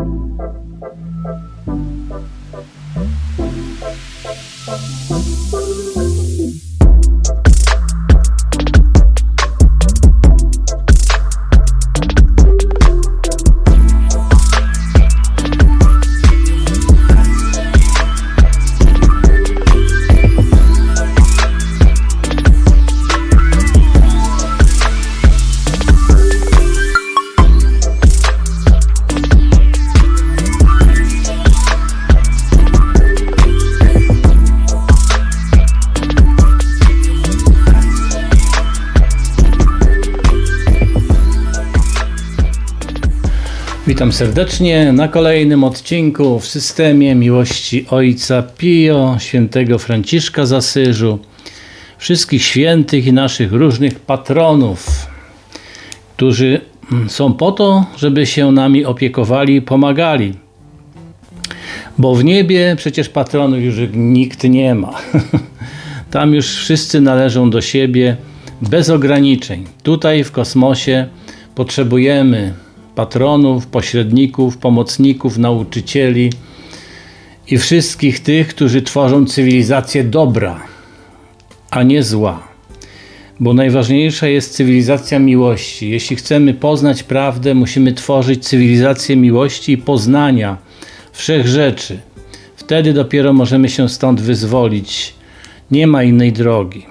Thank you. Witam serdecznie na kolejnym odcinku w systemie miłości Ojca Pio, świętego Franciszka z Asyżu, wszystkich świętych i naszych różnych patronów, którzy są po to, żeby się nami opiekowali i pomagali. Bo w niebie przecież patronów już nikt nie ma. Tam już wszyscy należą do siebie bez ograniczeń. Tutaj w kosmosie potrzebujemy patronów, pośredników, pomocników, nauczycieli i wszystkich tych, którzy tworzą cywilizację dobra, a nie zła. Bo najważniejsza jest cywilizacja miłości. Jeśli chcemy poznać prawdę, musimy tworzyć cywilizację miłości i poznania wszech rzeczy. Wtedy dopiero możemy się stąd wyzwolić. Nie ma innej drogi.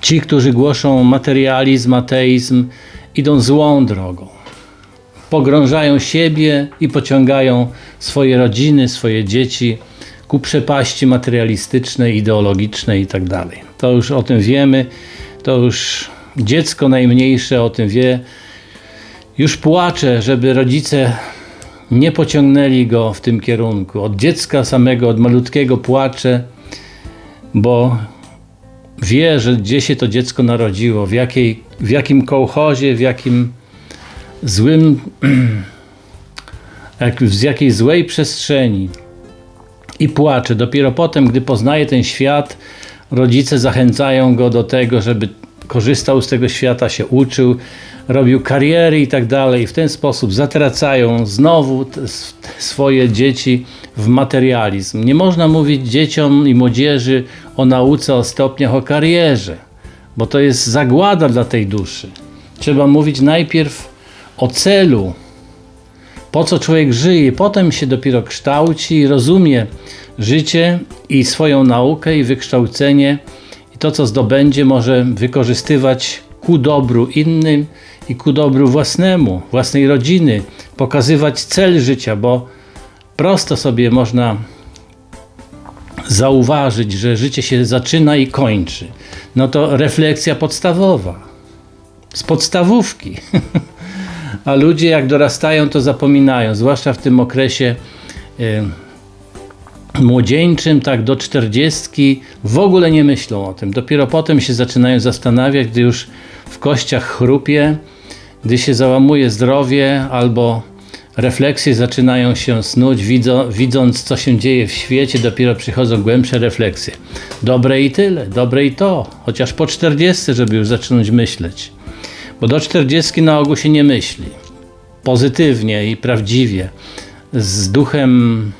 Ci, którzy głoszą materializm, ateizm, idą złą drogą. Pogrążają siebie i pociągają swoje rodziny, swoje dzieci ku przepaści materialistycznej, ideologicznej itd. To już o tym wiemy, to już dziecko najmniejsze o tym wie. Już płacze, żeby rodzice nie pociągnęli go w tym kierunku. Od dziecka samego, od malutkiego płacze, bo wie, że gdzie się to dziecko narodziło, w, jakiej, w jakim kołchozie, w jakim złym, jak, z jakiej złej przestrzeni i płacze. Dopiero potem, gdy poznaje ten świat, rodzice zachęcają go do tego, żeby korzystał z tego świata, się uczył, robił kariery i tak dalej. W ten sposób zatracają znowu swoje dzieci w materializm. Nie można mówić dzieciom i młodzieży o nauce, o stopniach, o karierze, bo to jest zagłada dla tej duszy. Trzeba mówić najpierw o celu, po co człowiek żyje, potem się dopiero kształci i rozumie życie i swoją naukę i wykształcenie i to, co zdobędzie, może wykorzystywać ku dobru innym i ku dobru własnemu, własnej rodziny, pokazywać cel życia, bo prosto sobie można zauważyć, że życie się zaczyna i kończy. No to refleksja podstawowa, z podstawówki. A ludzie jak dorastają, to zapominają, zwłaszcza w tym okresie y, młodzieńczym, tak do czterdziestki, w ogóle nie myślą o tym. Dopiero potem się zaczynają zastanawiać, gdy już w kościach chrupie, gdy się załamuje zdrowie albo refleksje zaczynają się snuć, widzo, widząc co się dzieje w świecie, dopiero przychodzą głębsze refleksje. Dobre i tyle, dobre i to, chociaż po 40, żeby już zacząć myśleć. Bo do 40 na ogół się nie myśli. Pozytywnie i prawdziwie, z duchem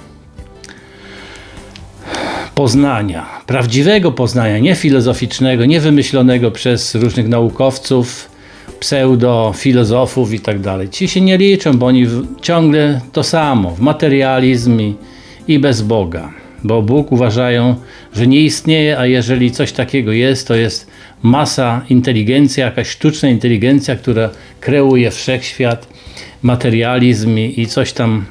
poznania, prawdziwego poznania, nie filozoficznego, nie wymyślonego przez różnych naukowców, pseudo-filozofów i tak dalej. Ci się nie liczą, bo oni ciągle to samo, w materializm i, i bez Boga. Bo Bóg uważają, że nie istnieje, a jeżeli coś takiego jest, to jest masa inteligencja, jakaś sztuczna inteligencja, która kreuje wszechświat, materializm i, i coś tam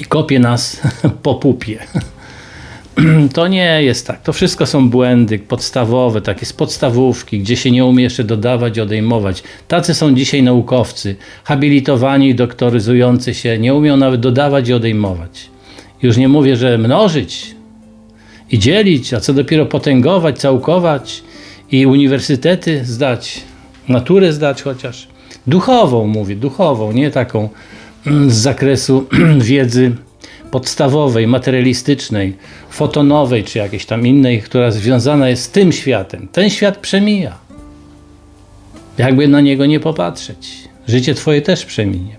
i kopie nas po pupie. To nie jest tak. To wszystko są błędy podstawowe, takie z podstawówki, gdzie się nie umie jeszcze dodawać odejmować. Tacy są dzisiaj naukowcy, habilitowani, doktoryzujący się, nie umią nawet dodawać i odejmować. Już nie mówię, że mnożyć i dzielić, a co dopiero potęgować, całkować i uniwersytety zdać, naturę zdać chociaż. Duchową mówię, duchową, nie taką mm, z zakresu wiedzy podstawowej, materialistycznej, fotonowej czy jakiejś tam innej, która związana jest z tym światem. Ten świat przemija. Jakby na niego nie popatrzeć. Życie twoje też przeminie.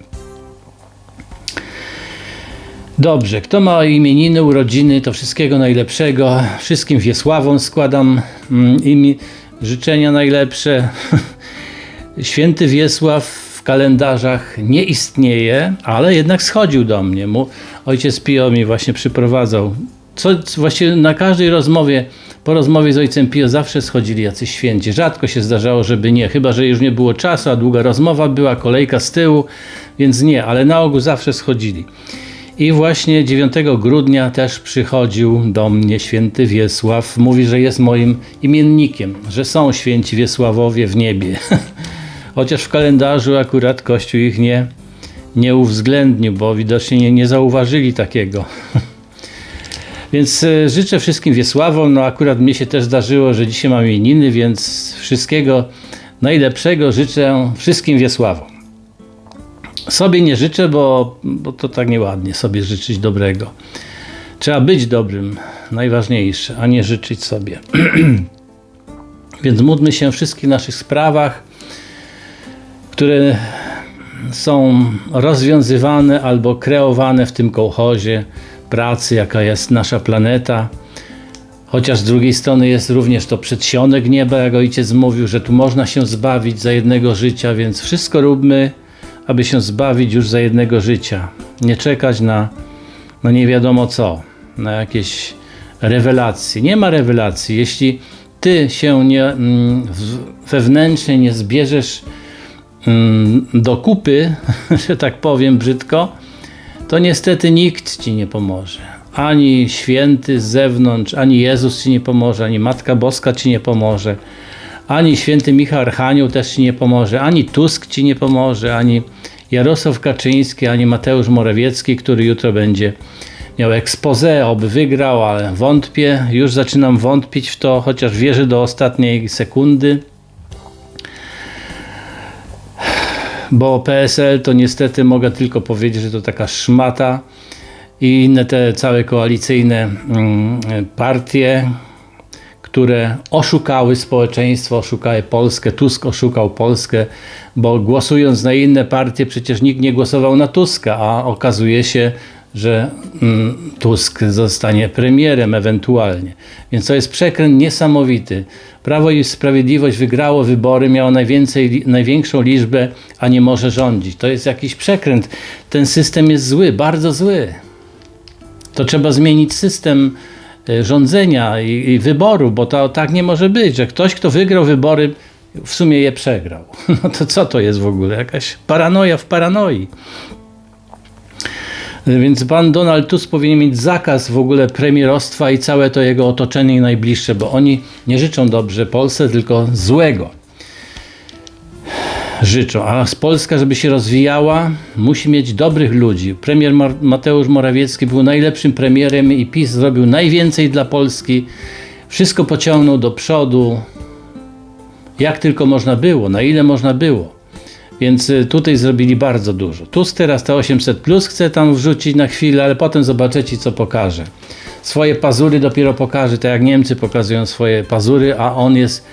Dobrze, kto ma imieniny, urodziny, to wszystkiego najlepszego. Wszystkim Wiesławom składam mm, imi życzenia najlepsze. Święty Wiesław w kalendarzach nie istnieje, ale jednak schodził do mnie. Mu ojciec Pio mi właśnie przyprowadzał. Co, właściwie na każdej rozmowie, po rozmowie z ojcem Pio zawsze schodzili jacyś święci. Rzadko się zdarzało, żeby nie, chyba że już nie było czasu, a długa rozmowa była, kolejka z tyłu, więc nie, ale na ogół zawsze schodzili. I właśnie 9 grudnia też przychodził do mnie święty Wiesław. Mówi, że jest moim imiennikiem, że są święci Wiesławowie w niebie. Chociaż w kalendarzu akurat Kościół ich nie, nie uwzględnił, bo widocznie nie, nie zauważyli takiego. Więc e, życzę wszystkim Wiesławom. No akurat mnie się też zdarzyło, że dzisiaj mam imieniny, więc wszystkiego najlepszego życzę wszystkim Wiesławom. Sobie nie życzę, bo, bo to tak nieładnie sobie życzyć dobrego. Trzeba być dobrym, najważniejsze, a nie życzyć sobie. Więc módlmy się o wszystkich naszych sprawach, które są rozwiązywane albo kreowane w tym kołchozie pracy, jaka jest nasza planeta. Chociaż z drugiej strony jest również to przedsionek nieba, jak ojciec mówił, że tu można się zbawić za jednego życia, więc wszystko róbmy, aby się zbawić już za jednego życia. Nie czekać na, no nie wiadomo co, na jakieś rewelacje. Nie ma rewelacji. Jeśli ty się nie, mm, wewnętrznie nie zbierzesz mm, do kupy, że tak powiem brzydko, to niestety nikt ci nie pomoże. Ani święty z zewnątrz, ani Jezus ci nie pomoże, ani Matka Boska ci nie pomoże, ani święty Michał Archanioł też ci nie pomoże, ani Tusk ci nie pomoże, ani Jarosław Kaczyński, ani Mateusz Morawiecki, który jutro będzie miał expose, oby wygrał, ale wątpię, już zaczynam wątpić w to, chociaż wierzę do ostatniej sekundy. Bo PSL to niestety mogę tylko powiedzieć, że to taka szmata i inne te całe koalicyjne mm, partie, które oszukały społeczeństwo, oszukały Polskę. Tusk oszukał Polskę, bo głosując na inne partie, przecież nikt nie głosował na Tuska, a okazuje się, że mm, Tusk zostanie premierem ewentualnie. Więc to jest przekręt niesamowity. Prawo i Sprawiedliwość wygrało wybory, miało najwięcej, największą liczbę, a nie może rządzić. To jest jakiś przekręt. Ten system jest zły, bardzo zły. To trzeba zmienić system rządzenia i, i wyboru, bo to tak nie może być, że ktoś, kto wygrał wybory, w sumie je przegrał. No to co to jest w ogóle? Jakaś paranoja w paranoi. Więc pan Donald Tusk powinien mieć zakaz w ogóle premierostwa i całe to jego otoczenie najbliższe, bo oni nie życzą dobrze Polsce, tylko złego życzą. A Polska, żeby się rozwijała, musi mieć dobrych ludzi. Premier Mateusz Morawiecki był najlepszym premierem i PiS zrobił najwięcej dla Polski. Wszystko pociągnął do przodu, jak tylko można było, na ile można było. Więc y, tutaj zrobili bardzo dużo. Tusk teraz te 800 plus chce tam wrzucić na chwilę, ale potem zobaczycie, co pokaże. Swoje pazury dopiero pokaże, tak jak Niemcy pokazują swoje pazury, a on jest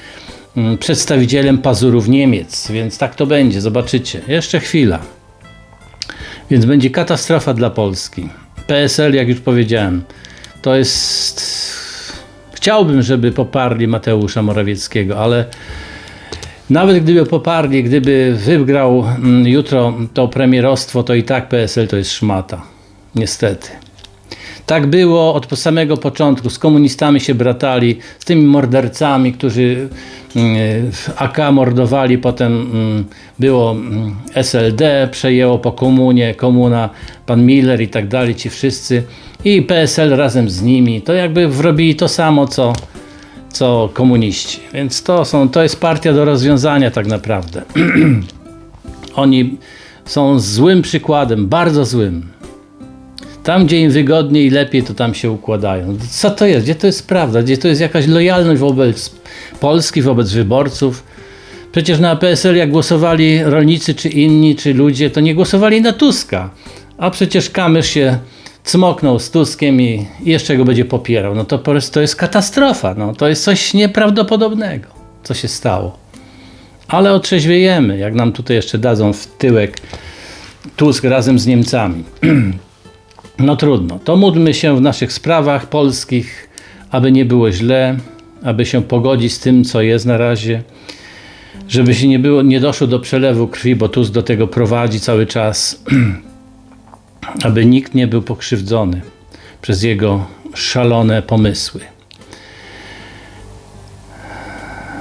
przedstawicielem pazurów Niemiec, więc tak to będzie, zobaczycie. Jeszcze chwila. Więc będzie katastrofa dla Polski. PSL, jak już powiedziałem, to jest. Chciałbym, żeby poparli Mateusza Morawieckiego, ale nawet gdyby poparli, gdyby wygrał mm, jutro to premierostwo, to i tak PSL to jest szmata. Niestety. Tak było od samego początku. Z komunistami się bratali, z tymi mordercami, którzy mm, AK mordowali, potem mm, było SLD, przejęło po komunie, komuna, pan Miller i tak dalej, ci wszyscy. I PSL razem z nimi. To jakby wrobili to samo, co, co komuniści. Więc to, są, to jest partia do rozwiązania tak naprawdę. Oni są złym przykładem, bardzo złym. Tam, gdzie im wygodniej i lepiej, to tam się układają. Co to jest? Gdzie to jest prawda? Gdzie to jest jakaś lojalność wobec Polski, wobec wyborców? Przecież na PSL, jak głosowali rolnicy, czy inni, czy ludzie, to nie głosowali na Tuska. A przecież Kamysz się cmoknął z Tuskiem i jeszcze go będzie popierał. No to po prostu to jest katastrofa. No, to jest coś nieprawdopodobnego, co się stało. Ale otrzeźwiejemy, jak nam tutaj jeszcze dadzą w tyłek Tusk razem z Niemcami. No trudno. To módlmy się w naszych sprawach polskich, aby nie było źle, aby się pogodzić z tym, co jest na razie, żeby się nie, było, nie doszło do przelewu krwi, bo Tusk do tego prowadzi cały czas, aby nikt nie był pokrzywdzony przez jego szalone pomysły.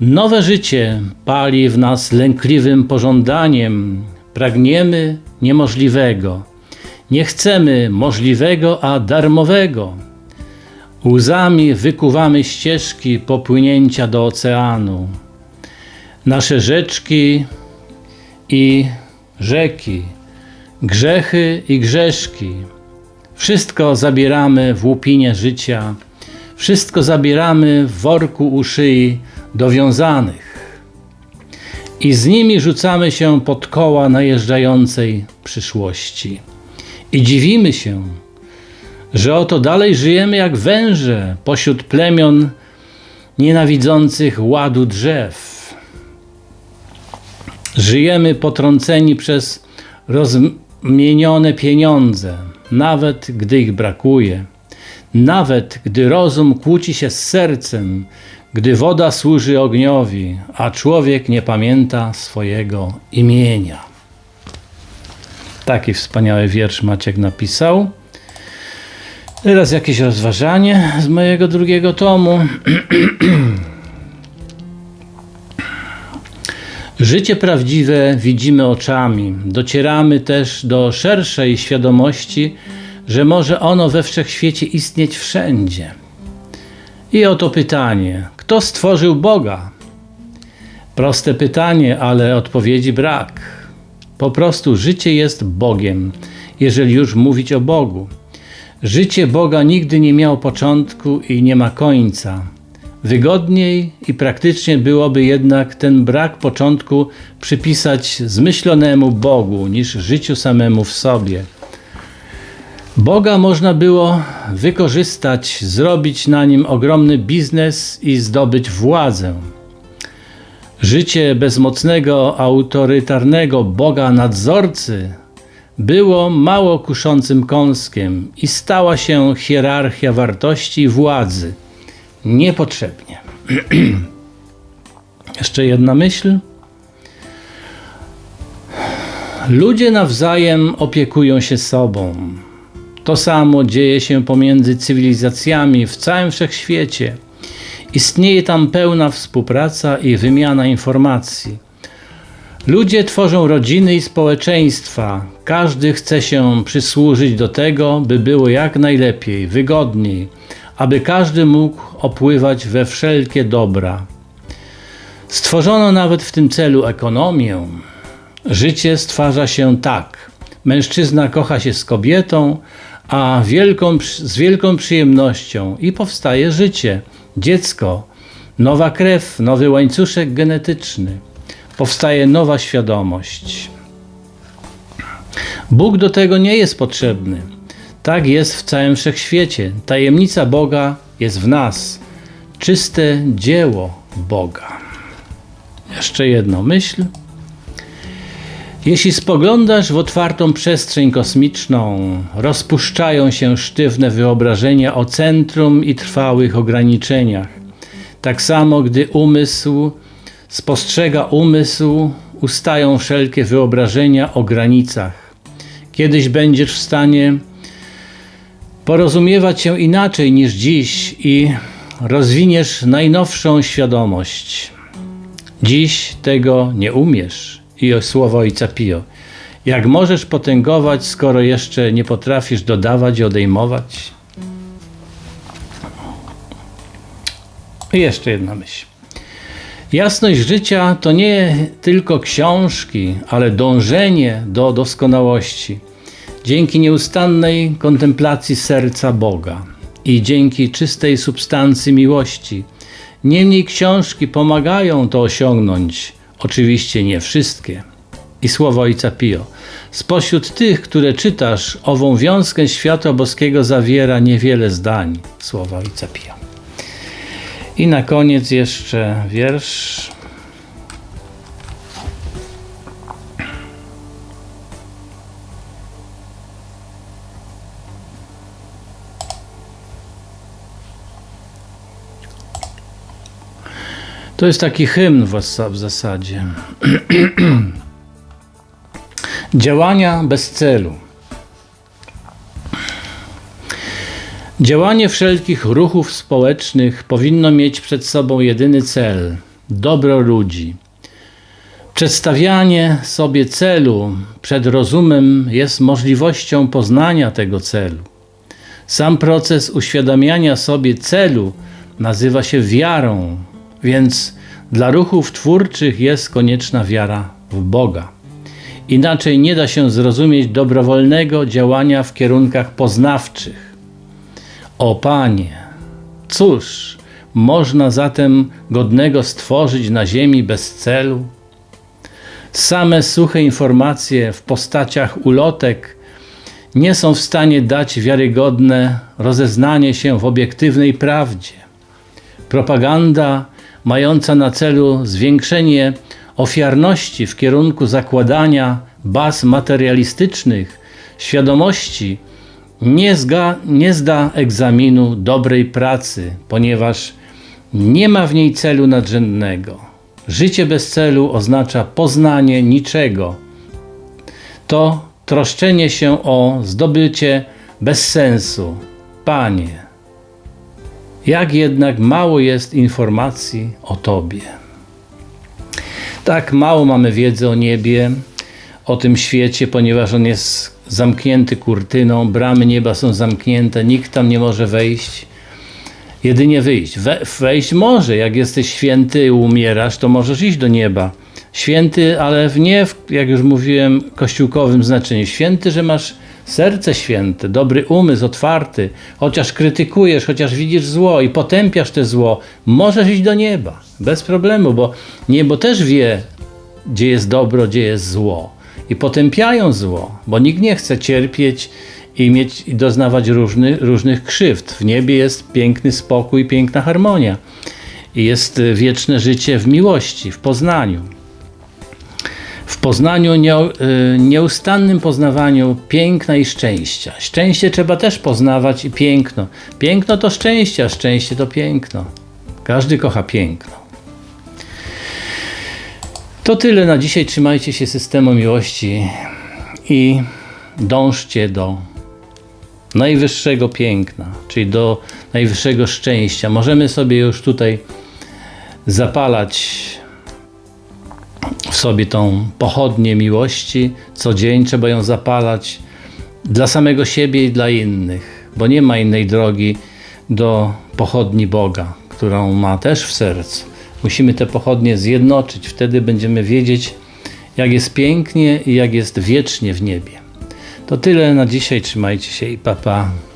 Nowe życie pali w nas lękliwym pożądaniem. Pragniemy niemożliwego. Nie chcemy możliwego, a darmowego. Łzami wykuwamy ścieżki popłynięcia do oceanu. Nasze rzeczki i rzeki, grzechy i grzeszki. Wszystko zabieramy w łupinie życia, wszystko zabieramy w worku u szyi dowiązanych i z nimi rzucamy się pod koła najeżdżającej przyszłości. I dziwimy się, że oto dalej żyjemy jak węże pośród plemion nienawidzących ładu drzew. Żyjemy potrąceni przez rozmienione pieniądze, nawet gdy ich brakuje, nawet gdy rozum kłóci się z sercem, gdy woda służy ogniowi, a człowiek nie pamięta swojego imienia. Taki wspaniały wiersz Maciek napisał. Teraz jakieś rozważanie z mojego drugiego tomu. Życie prawdziwe widzimy oczami. Docieramy też do szerszej świadomości, że może ono we wszechświecie istnieć wszędzie. I oto pytanie: kto stworzył Boga? Proste pytanie, ale odpowiedzi brak. Po prostu życie jest Bogiem, jeżeli już mówić o Bogu. Życie Boga nigdy nie miało początku i nie ma końca. Wygodniej i praktycznie byłoby jednak ten brak początku przypisać zmyślonemu Bogu niż życiu samemu w sobie. Boga można było wykorzystać, zrobić na nim ogromny biznes i zdobyć władzę. Życie bezmocnego, autorytarnego Boga nadzorcy było mało kuszącym kąskiem i stała się hierarchia wartości i władzy. Niepotrzebnie. Jeszcze jedna myśl. Ludzie nawzajem opiekują się sobą. To samo dzieje się pomiędzy cywilizacjami w całym wszechświecie. Istnieje tam pełna współpraca i wymiana informacji. Ludzie tworzą rodziny i społeczeństwa. Każdy chce się przysłużyć do tego, by było jak najlepiej, wygodniej, aby każdy mógł opływać we wszelkie dobra. Stworzono nawet w tym celu ekonomię. Życie stwarza się tak. Mężczyzna kocha się z kobietą, a wielką, z wielką przyjemnością i powstaje życie, dziecko, nowa krew, nowy łańcuszek genetyczny. Powstaje nowa świadomość. Bóg do tego nie jest potrzebny. Tak jest w całym wszechświecie. Tajemnica Boga jest w nas. Czyste dzieło Boga. Jeszcze jedno myśl. Jeśli spoglądasz w otwartą przestrzeń kosmiczną, rozpuszczają się sztywne wyobrażenia o centrum i trwałych ograniczeniach. Tak samo, gdy umysł spostrzega umysł, ustają wszelkie wyobrażenia o granicach. Kiedyś będziesz w stanie porozumiewać się inaczej niż dziś i rozwiniesz najnowszą świadomość. Dziś tego nie umiesz i o słowo Ojca Pio. Jak możesz potęgować, skoro jeszcze nie potrafisz dodawać i odejmować? I jeszcze jedna myśl. Jasność życia to nie tylko książki, ale dążenie do doskonałości dzięki nieustannej kontemplacji serca Boga i dzięki czystej substancji miłości. Niemniej książki pomagają to osiągnąć, oczywiście nie wszystkie. I słowo Ojca Pio. Spośród tych, które czytasz, ową wiązkę światła boskiego zawiera niewiele zdań. Słowa Ojca Pio. I na koniec jeszcze wiersz. To jest taki hymn w zas- w zasadzie. Działania bez celu. Działanie wszelkich ruchów społecznych powinno mieć przed sobą jedyny cel dobro ludzi. Przedstawianie sobie celu przed rozumem jest możliwością poznania tego celu. Sam proces uświadamiania sobie celu nazywa się wiarą, więc dla ruchów twórczych jest konieczna wiara w Boga. Inaczej nie da się zrozumieć dobrowolnego działania w kierunkach poznawczych. O Panie, cóż można zatem godnego stworzyć na ziemi bez celu? Same suche informacje w postaciach ulotek nie są w stanie dać wiarygodne rozeznanie się w obiektywnej prawdzie. Propaganda mająca na celu zwiększenie ofiarności w kierunku zakładania baz materialistycznych, świadomości, nie, zga, nie zda egzaminu dobrej pracy, ponieważ nie ma w niej celu nadrzędnego. Życie bez celu oznacza poznanie niczego. To troszczenie się o zdobycie bez sensu. Panie, jak jednak mało jest informacji o Tobie. Tak mało mamy wiedzy o niebie, o tym świecie, ponieważ on jest zamknięty kurtyną, bramy nieba są zamknięte, nikt tam nie może wejść. Jedynie wyjść. We, wejść może, jak jesteś święty i umierasz, to możesz iść do nieba. Święty, ale w nie, jak już mówiłem, kościółkowym znaczeniu. Święty, że masz serce święte, dobry umysł, otwarty, chociaż krytykujesz, chociaż widzisz zło i potępiasz te zło, możesz iść do nieba. Bez problemu, bo niebo też wie, gdzie jest dobro, gdzie jest zło. I potępiają zło, bo nikt nie chce cierpieć i mieć i doznawać różny, różnych krzywd. W niebie jest piękny spokój, piękna harmonia. I jest y, wieczne życie w miłości, w poznaniu. W poznaniu, nie, y, nieustannym poznawaniu piękna i szczęścia. Szczęście trzeba też poznawać i piękno. Piękno to szczęście, a szczęście to piękno. Każdy kocha piękno. To tyle na dzisiaj. Trzymajcie się systemu miłości i dążcie do najwyższego piękna, czyli do najwyższego szczęścia. Możemy sobie już tutaj zapalać w sobie tą pochodnię miłości. Co dzień trzeba ją zapalać dla samego siebie i dla innych, bo nie ma innej drogi do pochodni Boga, którą ma też w sercu. Musimy te pochodnie zjednoczyć, wtedy będziemy wiedzieć, jak jest pięknie i jak jest wiecznie w niebie. To tyle na dzisiaj. Trzymajcie się i papa. Pa.